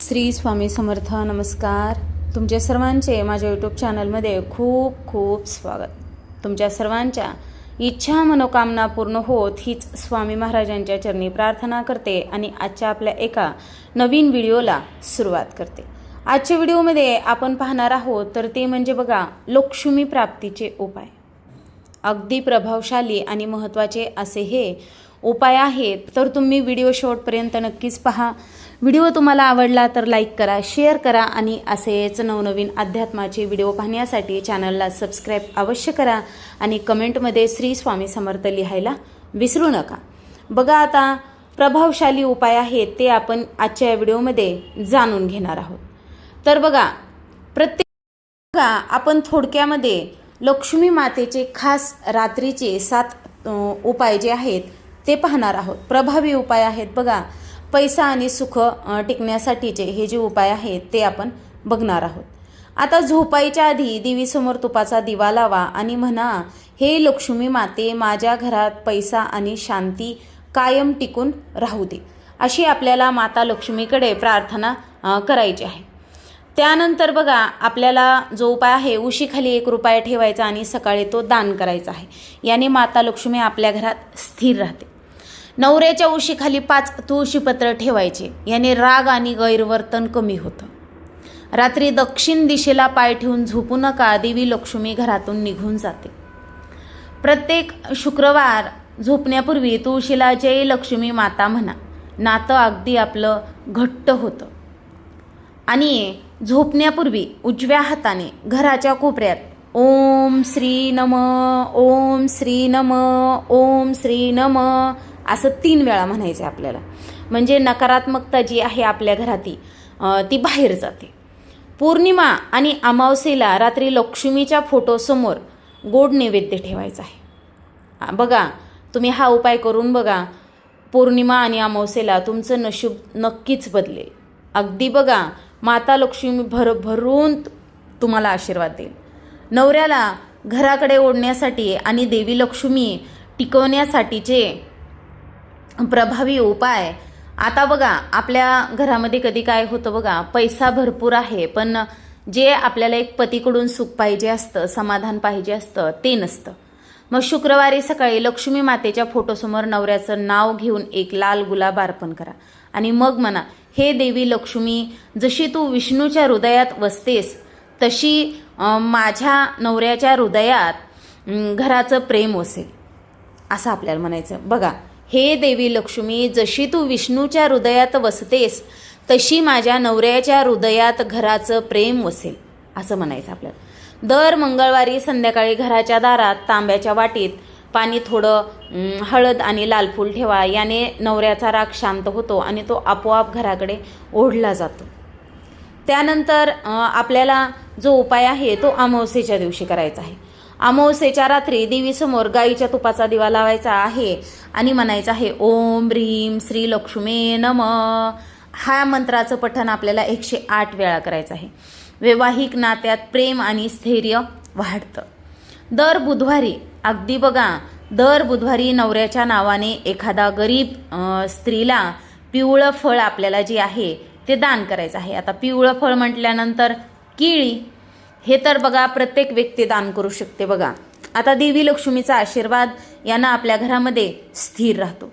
श्री स्वामी समर्थ नमस्कार. तुमच्या सर्वांचे माझ्या यूट्यूब चॅनलमध्ये खूप खूप स्वागत. तुमच्या सर्वांच्या इच्छा मनोकामना पूर्ण होत हीच स्वामी महाराजांच्या चरणी प्रार्थना करते आणि आजच्या आपल्या एका नवीन व्हिडिओला सुरुवात करते. आजच्या व्हिडिओमध्ये आपण पाहणार आहोत तर ते म्हणजे बघा लक्ष्मी प्राप्तीचे उपाय. अगदी प्रभावशाली आणि महत्त्वाचे असे हे उपाय आहेत. तर तुम्ही व्हिडिओ शेवटपर्यंत नक्कीच पहा. व्हिडिओ तुम्हाला आवडला तर लाईक करा शेअर करा आणि असेच नवनवीन अध्यात्माचे व्हिडिओ पाहण्यासाठी चॅनलला सबस्क्राईब अवश्य करा आणि कमेंटमध्ये श्री स्वामी समर्थ लिहायला विसरू नका. बघा आता प्रभावशाली उपाय आहेत ते आपण आजच्या या व्हिडिओमध्ये जाणून घेणार आहोत. तर बघा प्रत्येक बघा आपण थोडक्यामध्ये लक्ष्मी मातेचे खास रात्रीचे सात उपाय जे आहेत ते पाहणार आहोत. प्रभावी उपाय आहेत बघा. पैसा आणि सुख टिकण्यासाठीचे हे जे उपाय आहेत ते आपण बघणार आहोत. आता झोपायच्या आधी देवीसमोर तुपाचा दिवा लावा आणि म्हणा हे लक्ष्मी माते माझ्या घरात पैसा आणि शांती कायम टिकून राहू दे. अशी आपल्याला माता लक्ष्मीकडे प्रार्थना करायची आहे. त्यानंतर बघा आपल्याला जो उपाय आहे उशीखाली एक रुपया ठेवायचा आणि सकाळी तो दान करायचा आहे. याने माता लक्ष्मी आपल्या घरात स्थिर राहते. नवऱ्याच्या उशीखाली पाच तुळशीपत्र ठेवायचे. याने राग आणि गैरवर्तन कमी होतं. रात्री दक्षिण दिशेला पाय ठेवून झोपू नका देवी लक्ष्मी घरातून निघून जाते. प्रत्येक शुक्रवार झोपण्यापूर्वी तुळशीला जय लक्ष्मी माता म्हणा. नातं अगदी आपलं घट्ट होतं. आणि झोपण्यापूर्वी उजव्या हाताने घराच्या कोपऱ्यात ओम श्री नम ओम श्री नम ओम श्री नम असं तीन वेळा म्हणायचं आहे आपल्याला. म्हणजे नकारात्मकता जी आहे आपल्या घराती ती बाहेर जाते. पौर्णिमा आणि अमावस्येला रात्री लक्ष्मीच्या फोटोसमोर गोड नैवेद्य ठेवायचा आहे. बघा तुम्ही हा उपाय करून बघा. पौर्णिमा आणि अमावस्येला तुमचं नशीब नक्कीच बदलेल. अगदी बघा माता लक्ष्मी भर भरून तुम्हाला आशीर्वाद देईल. नवऱ्याला घराकडे ओढण्यासाठी आणि देवी लक्ष्मी टिकवण्यासाठीचे प्रभावी उपाय आता बघा आपल्या घरामध्ये कधी काय होतं बघा पैसा भरपूर आहे पण जे आपल्याला एक पतीकडून सुख पाहिजे असतं समाधान पाहिजे असतं ते नसतं. मग शुक्रवारी सकाळी लक्ष्मी मातेच्या फोटोसमोर नवऱ्याचं नाव घेऊन एक लाल गुलाब अर्पण करा. आणि मग म्हणा हे देवी लक्ष्मी जशी तू विष्णूच्या हृदयात वसतेस तशी माझ्या नवऱ्याच्या हृदयात घराचं प्रेम वसेल. असं आपल्याला म्हणायचं. बघा हे देवी लक्ष्मी जशी तू विष्णूच्या हृदयात वसतेस तशी माझ्या नवऱ्याच्या हृदयात घराचं प्रेम वसेल. असं म्हणायचं आपल्याला. दर मंगळवारी संध्याकाळी घराच्या दारात तांब्याच्या वाटीत पाणी थोडं हळद आणि लाल फूल ठेवा. याने नवऱ्याचा राग शांत होतो आणि तो आपोआप घराकडे ओढला जातो. त्यानंतर आपल्याला जो उपाय आहे तो अमावस्येच्या दिवशी करायचा आहे. अमावस्येच्या रात्री देवीसमोर गाईच्या तुपाचा दिवा लावायचा आहे आणि म्हणायचं आहे ओम ह्रीम श्री लक्ष्मी नम. हा मंत्राचं पठण आपल्याला एकशे आठ वेळा करायचं आहे. वैवाहिक नात्यात प्रेम आणि स्थैर्य वाढतं. दर बुधवारी अगदी बघा दर बुधवारी नवऱ्याच्या नावाने एखादा गरीब स्त्रीला पिवळं फळ आपल्याला जे आहे ते दान करायचं आहे. आता पिवळं फळ म्हटल्यानंतर केळी हे तर बघा प्रत्येक व्यक्ती दान करू शकते बघा. आता देवी लक्ष्मीचा आशीर्वाद यांना आपल्या घरामध्ये स्थिर राहतो.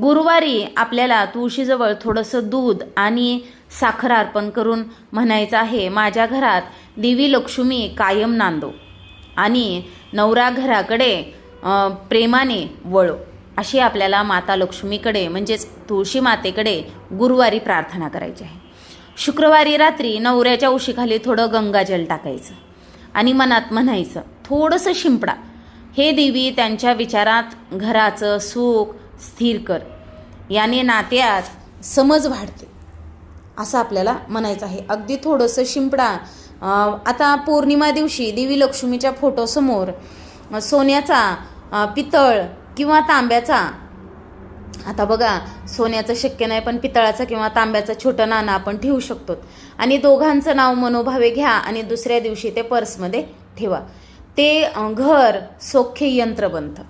गुरुवारी आपल्याला तुळशीजवळ थोडंसं दूध आणि साखर अर्पण करून म्हणायचं आहे माझ्या घरात देवी लक्ष्मी कायम नांदो. आणि नवरा घराकडे प्रेमाने वळो अशी आपल्याला माता लक्ष्मीकडे म्हणजेच तुळशी मातेकडे गुरुवारी प्रार्थना करायची आहे. शुक्रवारी रात्री नवऱ्याच्या उशीखाली थोडं गंगाजल टाकायचं आणि मनात म्हणायचं थोडंसं शिंपडा. हे देवी त्यांच्या विचारात घराचं सुख स्थिर कर. याने नात्यात समज वाढते. असं आपल्याला म्हणायचं आहे. अगदी थोडंसं शिंपडा आता पौर्णिमा दिवशी देवी लक्ष्मीच्या फोटोसमोर सोन्याचा पितळ किंवा तांब्याचा आता बघा सोन्याचं शक्य नाही पण पितळाचं किंवा तांब्याचं छोटं नाणं आपण ठेवू शकतो. आणि दोघांचं नाव मनोभावे घ्या आणि दुसऱ्या दिवशी ते पर्समध्ये ठेवा. ते घर सौख्य यंत्र बनतं.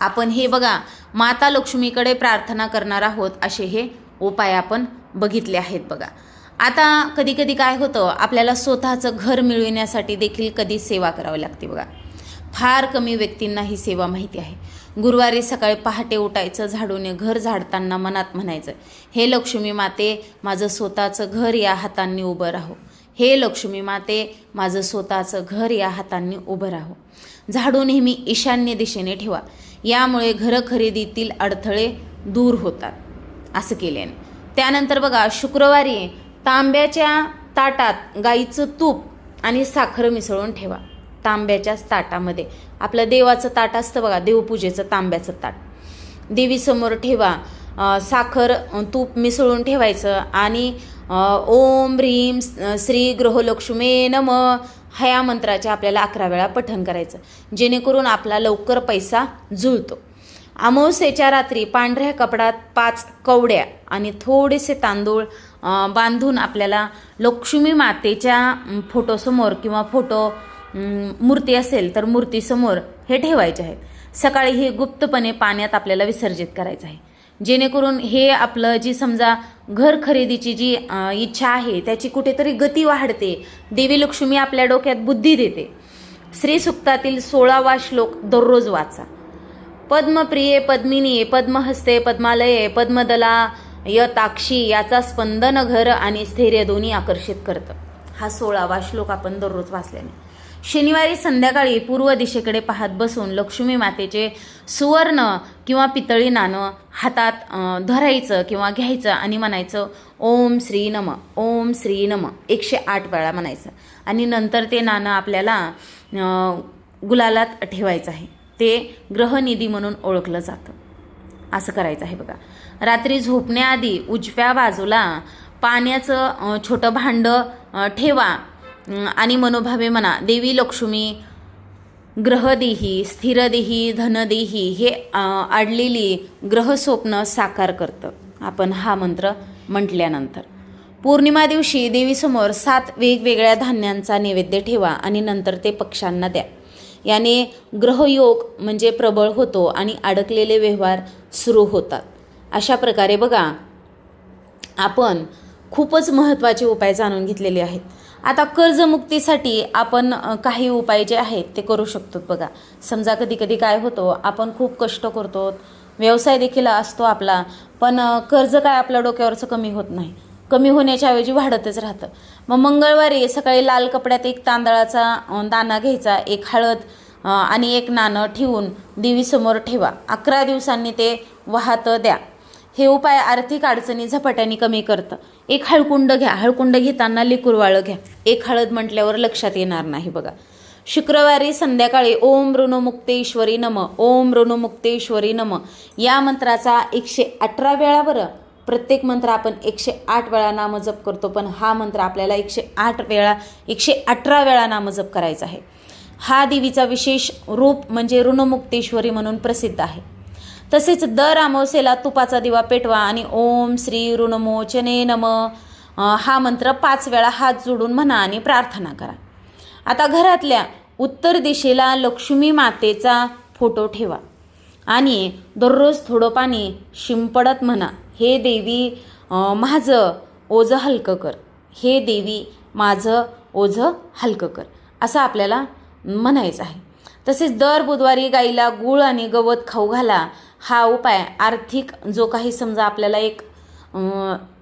आपण हे बघा माता लक्ष्मीकडे प्रार्थना करणार आहोत असे हे उपाय आपण बघितले आहेत बघा. आता कधी कधी काय होतं आपल्याला स्वतःचं घर मिळविण्यासाठी देखील कधी सेवा करावी लागते बघा. फार कमी व्यक्तींना ही सेवा माहिती आहे. गुरुवारी सकाळी पहाटे उठायचं झाडूने घर झाडताना मनात म्हणायचं हे लक्ष्मी माते माझं स्वतःचं घर या हातांनी उभं राहो. हे लक्ष्मी माते माझं स्वतःचं घर या हातांनी उभं राहो. झाडू नेहमी ईशान्य दिशेने ठेवा. यामुळे घर खरेदीतील अडथळे दूर होतात. असं केल्याने. त्यानंतर बघा शुक्रवारी तांब्याच्या ताटात गाईचं तूप आणि साखर मिसळून ठेवा. तांब्याच्याच ताटामध्ये. आपलं देवाचं ताट असतं बघा देवपूजेचं तांब्याचं ताट. देवीसमोर ठेवा साखर तूप मिसळून ठेवायचं आणि ओम ह्रीम श्री ग्रहलक्ष्मे नम ह्या मंत्राचे आपल्याला अकरा वेळा पठण करायचं. जेणेकरून आपला लवकर पैसा जुळतो. अमावस्येच्या रात्री पांढऱ्या कपडात पाच कवड्या आणि थोडेसे तांदूळ बांधून आपल्याला लक्ष्मी मातेच्या फोटोसमोर किंवा फोटो मूर्ती असेल तर मूर्तीसमोर हे ठेवायचे आहेत. सकाळी हे गुप्तपणे पाण्यात आपल्याला विसर्जित करायचं आहे. जेणेकरून हे आपलं जी समजा घर खरेदीची जी इच्छा आहे त्याची कुठेतरी गती वाढते. देवी लक्ष्मी आपल्या डोक्यात बुद्धी देते. श्री सुक्तातील सोळावा श्लोक दररोज वाचा. पद्मप्रिये पद्मिनी पद्महस्ते पद्मालये पद्मदला यताक्षी याचा स्पंदन घर आणि स्थैर्य दोन्ही आकर्षित करतं. हा सोळावा श्लोक आपण दररोज वाचल्याने. शनिवारी संध्याकाळी पूर्व दिशेकडे पाहत बसून लक्ष्मी मातेचे सुवर्ण किंवा पितळी नाणं हातात धरायचं किंवा घ्यायचं आणि म्हणायचं ओम श्री नम ओम श्री नम. एकशे आठ वेळा म्हणायचं. आणि नंतर ते नाणं आपल्याला गुलालात ठेवायचं आहे. ते ग्रहनिधी म्हणून ओळखलं जातं. असं करायचं आहे बघा. रात्री झोपण्याआधी उजव्या बाजूला पाण्याचं छोटं भांडं ठेवा. आणि मनोभावे म्हणा देवी लक्ष्मी ग्रहदेही स्थिरदेही धनदेही हे अडलेली ग्रहस्वप्न साकार करतं. आपण हा मंत्र म्हटल्यानंतर. पौर्णिमा दिवशी देवीसमोर सात वेगवेगळ्या धान्यांचा नैवेद्य ठेवा आणि नंतर ते पक्ष्यांना द्या. याने ग्रहयोग म्हणजे प्रबळ होतो आणि अडकलेले व्यवहार सुरू होतात. अशा प्रकारे बघा आपण खूपच महत्त्वाचे उपाय जाणून घेतलेले आहेत. आता कर्जमुक्तीसाठी आपण काही उपाय जे आहेत ते करू शकतो बघा. समजा कधी कधी काय होतो आपण खूप कष्ट करतो व्यवसाय देखील असतो आपला पण कर्ज काय आपल्या डोक्यावरचं कमी होत नाही. कमी होण्याच्या ऐवजी वाढतच राहतं. मग मंगळवारी सकाळी लाल कपड्यात एक तांदळाचा दाना दाणा घ्यायचा एक हळद आणि एक नाणं ठेवून देवीसमोर ठेवा. अकरा दिवसांनी ते वाहतं द्या. हे उपाय आर्थिक अडचणी झपाट्याने कमी करतं. एक हळकुंड घ्या. हळकुंड घेताना लिकुरवाळं घ्या. एक हळद म्हटल्यावर लक्षात येणार नाही बघा. शुक्रवारी संध्याकाळी ओम ऋणमुक्तेश्वरी नम. ओम ऋणमुक्तेश्वरी नम. या मंत्राचा एकशे अठरा वेळा बरं प्रत्येक मंत्र आपण एकशे आठ वेळा नामजप करतो पण हा मंत्र आपल्याला एकशे आठ वेळा एकशे अठरा वेळा नामजप करायचा आहे. हा देवीचा विशेष रूप म्हणजे ऋणमुक्तेश्वरी म्हणून प्रसिद्ध आहे. तसेच दर अमावस्येला तुपाचा दिवा पेटवा आणि ओम श्री ऋणमोचने नम हा मंत्र पाच वेळा हात जोडून म्हणा आणि प्रार्थना करा. आता घरातल्या उत्तर दिशेला लक्ष्मी मातेचा फोटो ठेवा. आणि दररोज थोडं पाणी शिंपडत म्हणा. हे देवी माझं ओझं हलकं कर. हे देवी माझं ओझं हलकं कर. असं आपल्याला म्हणायचं आहे. तसेच दर बुधवारी गाईला गूळ आणि गवत खाऊ घाला. हा उपाय आर्थिक जो काही समजा आपल्याला एक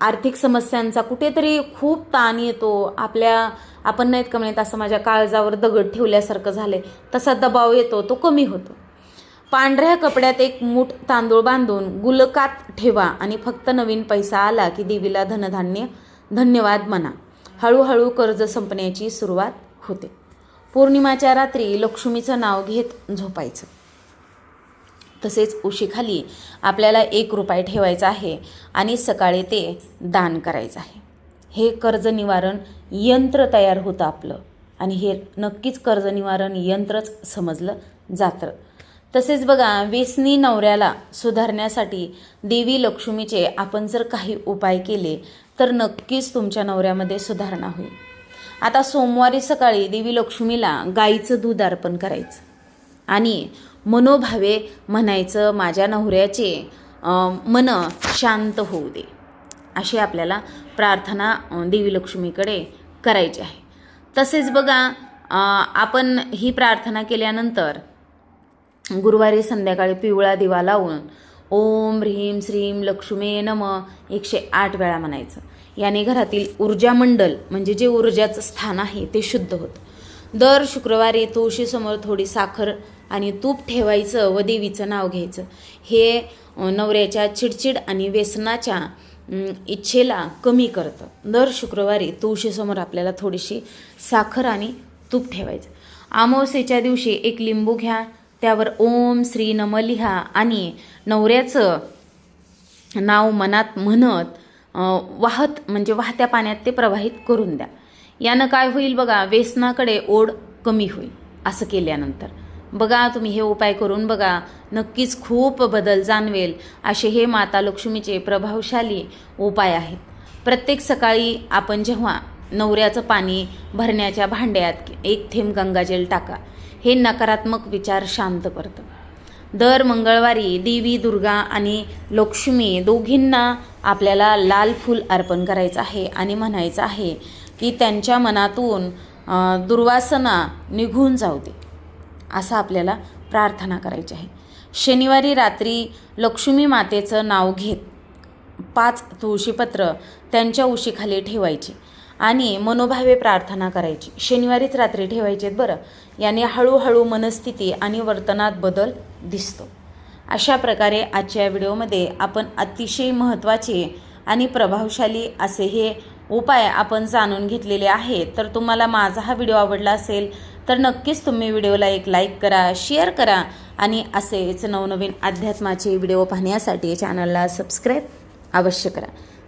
आर्थिक समस्यांचा कुठेतरी खूप ताण येतो आपल्या आपण नाहीत कमी येत असं माझ्या काळजावर दगड ठेवल्यासारखं झाले तसा दबाव येतो तो कमी होतो. पांढऱ्या कपड्यात एक मूठ तांदूळ बांधून गुलकात ठेवा आणि फक्त नवीन पैसा आला की देवीला धनधान्य धन्यवाद म्हणा. हळूहळू कर्ज संपण्याची सुरुवात होते. पौर्णिमाच्या रात्री लक्ष्मीचं नाव घेत झोपायचं. तसेच उशीखाली आपल्याला एक रुपये ठेवायचा आहे आणि सकाळी ते दान करायचं आहे. हे कर्ज निवारण यंत्र तयार होतं आपलं. आणि हे नक्कीच कर्ज निवारण यंत्रच समजलं जातं. तसेच बघा व्यसनी नवऱ्याला सुधारण्यासाठी देवी लक्ष्मीचे आपण जर काही उपाय केले तर नक्कीच तुमच्या नवऱ्यामध्ये सुधारणा होईल. आता सोमवारी सकाळी देवी लक्ष्मीला गाईचं दूध अर्पण करायचं. आणि मनोभावे म्हणायचं माझ्या नवऱ्याचे मन शांत होऊ दे. अशी आपल्याला प्रार्थना देवी लक्ष्मीकडे करायची आहे. तसेच बघा आपण ही प्रार्थना केल्यानंतर गुरुवारी संध्याकाळी पिवळा दिवा लावून ओम ह्रीम श्रीम लक्ष्मे नम एकशे आठ वेळा म्हणायचं. याने घरातील ऊर्जा मंडल म्हणजे जे ऊर्जाचं स्थान आहे ते शुद्ध होतं. दर शुक्रवारी तुळशीसमोर थोडी साखर आणि तूप ठेवायचं व देवीचं नाव घ्यायचं. हे नवऱ्याच्या चिडचिड आणि व्यसनाच्या इच्छेला कमी करतं. दर शुक्रवारी तुळशीसमोर आपल्याला थोडीशी साखर आणि तूप ठेवायचं. अमावस्येच्या दिवशी एक लिंबू घ्या त्यावर ओम श्री नम लिहा. आणि नवऱ्याचं नाव मनात म्हणत वाहत म्हणजे वाहत्या पाण्यात ते प्रवाहित करून द्या. यानं काय होईल बघा व्यसनाकडे ओढ कमी होईल असं केल्यानंतर. बघा तुम्ही हे उपाय करून बघा. नक्कीच खूप बदल जाणवेल असे हे माता लक्ष्मीचे प्रभावशाली उपाय आहेत. प्रत्येक सकाळी आपण जेव्हा नवऱ्याचं पाणी भरण्याच्या भांड्यात एक थेंब गंगाजल टाका. हे नकारात्मक विचार शांत करतं. दर मंगळवारी देवी दुर्गा आणि लक्ष्मी दोघींना आपल्याला लाल फूल अर्पण करायचं आहे आणि म्हणायचं आहे की त्यांच्या मनातून दुर्वासना निघून जाऊ दे असं आपल्याला प्रार्थना करायची आहे. शनिवारी रात्री लक्ष्मी मातेचं नाव घेत पाच तुळशीपत्र त्यांच्या उशीखाली ठेवायची. आणि मनोभावे प्रार्थना करायची. शनिवारीच रात्री ठेवायचे बरं. याने हळूहळू मनस्थिती आणि वर्तनात बदल दिसतो. अशा प्रकारे आजच्या व्हिडिओमध्ये आपण अतिशय महत्त्वाचे आणि प्रभावशाली असे हे उपाय आपण जाणून घेतलेले आहेत तर तुम्हाला माझा हा व्हिडिओ आवडला असेल तर नक्कीच तुम्ही व्हिडिओला एक लाईक करा शेअर करा आणि असेच नवनवीन अध्यात्माचे व्हिडिओ पाहण्यासाठी चॅनलला सबस्क्राईब अवश्य करा.